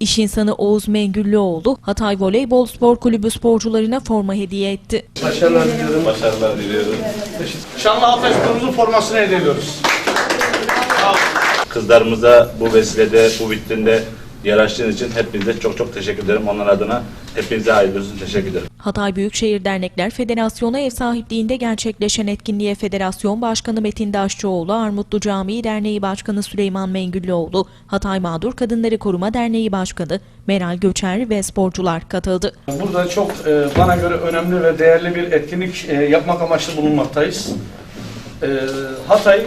İş insanı Oğuz Mengüllüoğlu, Hatay Voleybol Spor Kulübü sporcularına forma hediye etti. Başarılar diliyorum. Başarılar diliyorum. Şanlı Altay Spor'umuzun formasını hediye ediyoruz. Kızlarımıza bu vesilede, bu vitrinde yer açtığınız için hepinize çok çok teşekkür ederim. Onlar adına hepinize hayırlı olsun. Teşekkür ederim. Hatay Büyükşehir Dernekler Federasyonu ev sahipliğinde gerçekleşen etkinliğe Federasyon Başkanı Metin Daşçıoğlu, Armutlu Camii Derneği Başkanı Süleyman Mengüllüoğlu, Hatay Mağdur Kadınları Koruma Derneği Başkanı Meral Göçer ve sporcular katıldı. Burada çok e, bana göre önemli ve değerli bir etkinlik e, yapmak amaçlı bulunmaktayız. E, Hatay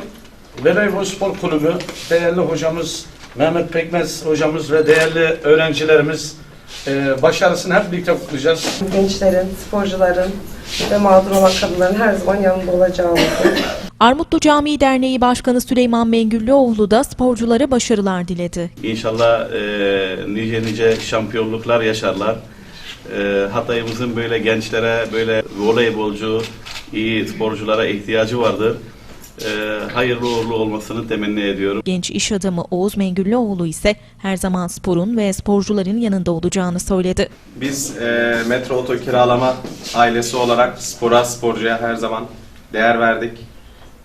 Voleybol Spor Kulübü değerli hocamız Mehmet Pekmez hocamız ve değerli öğrencilerimiz e, başarısını hep birlikte kutlayacağız. gençlerin, sporcuların ve mağdur olan kadınların her zaman yanında olacağımızı Armutlu Camii Derneği Başkanı Süleyman Mengüllüoğlu da sporculara başarılar diledi. İnşallah e, nice nice şampiyonluklar yaşarlar. E, Hatay'ımızın böyle gençlere, böyle voleybolcu, iyi sporculara ihtiyacı vardır. E, hayırlı uğurlu olmasını temenni ediyorum. Genç iş adamı Oğuz Mengüllüoğlu ise her zaman sporun ve sporcuların yanında olacağını söyledi. Biz e, Metro Oto Kiralama ailesi olarak spora, sporcuya her zaman değer verdik.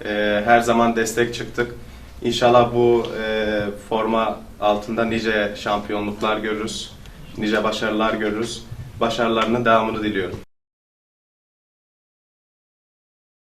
E, her zaman destek çıktık. İnşallah bu e, forma altında nice şampiyonluklar görürüz, nice başarılar görürüz. Başarılarının devamını diliyorum.